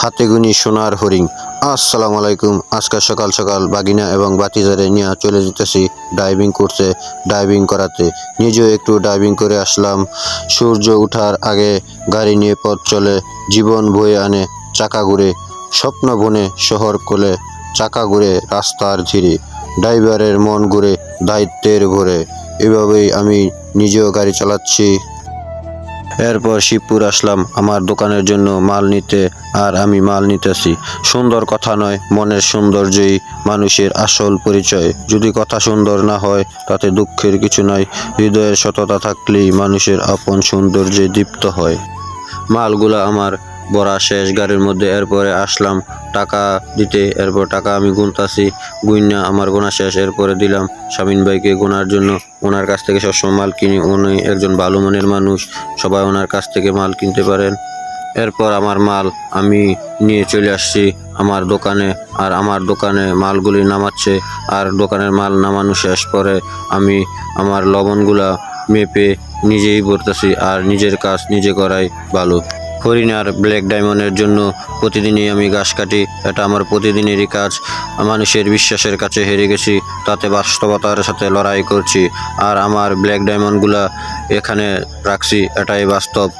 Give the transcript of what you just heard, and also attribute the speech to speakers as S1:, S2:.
S1: হাতে গুনি সোনার হরিং আসসালামু আলাইকুম। আজকে সকাল সকাল বাগিনা এবং বাতিজারে নিয়ে চলে যেতেছি ডাইভিং করতে ডাইভিং করাতে। নিজেও একটু ডাইভিং করে আসলাম। সূর্য ওঠার আগে গাড়ি নিয়ে পথ চলে, জীবন বয়ে আনে চাকা ঘুরে। স্বপ্ন বনে শহর কোলে, চাকা ঘুরে রাস্তার ধীরে। ড্রাইভারের মন ঘুরে দায়িত্বের ঘুরে। এভাবেই আমি নিজেও গাড়ি চালাচ্ছি। এরপর শিবপুর আসলাম আমার দোকানের জন্য মাল নিতে আর আমি মাল নিতেছি। সুন্দর কথা নয়, মনের সৌন্দর্যই মানুষের আসল পরিচয়। যদি কথা সুন্দর না হয়, তাতে দুঃখের কিছু নাই। হৃদয়ের সততা থাকলেই মানুষের আপন সৌন্দর্যে দীপ্ত হয়। মালগুলো আমার বড়া শেষ গাড়ির মধ্যে এরপরে আসলাম। টাকা দিতে, এরপর টাকা আমি গুনতাছি গুইনা আমার গোনা শেষ, এরপরে দিলাম স্বামীন ভাইকে গোনার জন্য। ওনার কাছ থেকে সবসময় মাল কিনি, উনি একজন ভালো মনের মানুষ, সবাই ওনার কাছ থেকে মাল কিনতে পারেন। এরপর আমার মাল আমি নিয়ে চলে আসছি আমার দোকানে, আর আমার দোকানে মালগুলি নামাচ্ছে, আর দোকানের মাল নামানো শেষ পরে আমি আমার লবণগুলা মেপে নিজেই ভরতেছি, আর নিজের কাজ নিজে করাই ভালো। হরিণ আর ব্ল্যাক ডায়মন্ডের জন্য প্রতিদিনই আমি গাছ কাটি। এটা আমার প্রতিদিনেরই কাজ। মানুষের বিশ্বাসের কাছে হেরে গেছি, তাতে বাস্তবতার সাথে লড়াই করছি। আর আমার ব্ল্যাক ডায়মন্ডগুলা এখানে রাখছি, এটাই বাস্তব।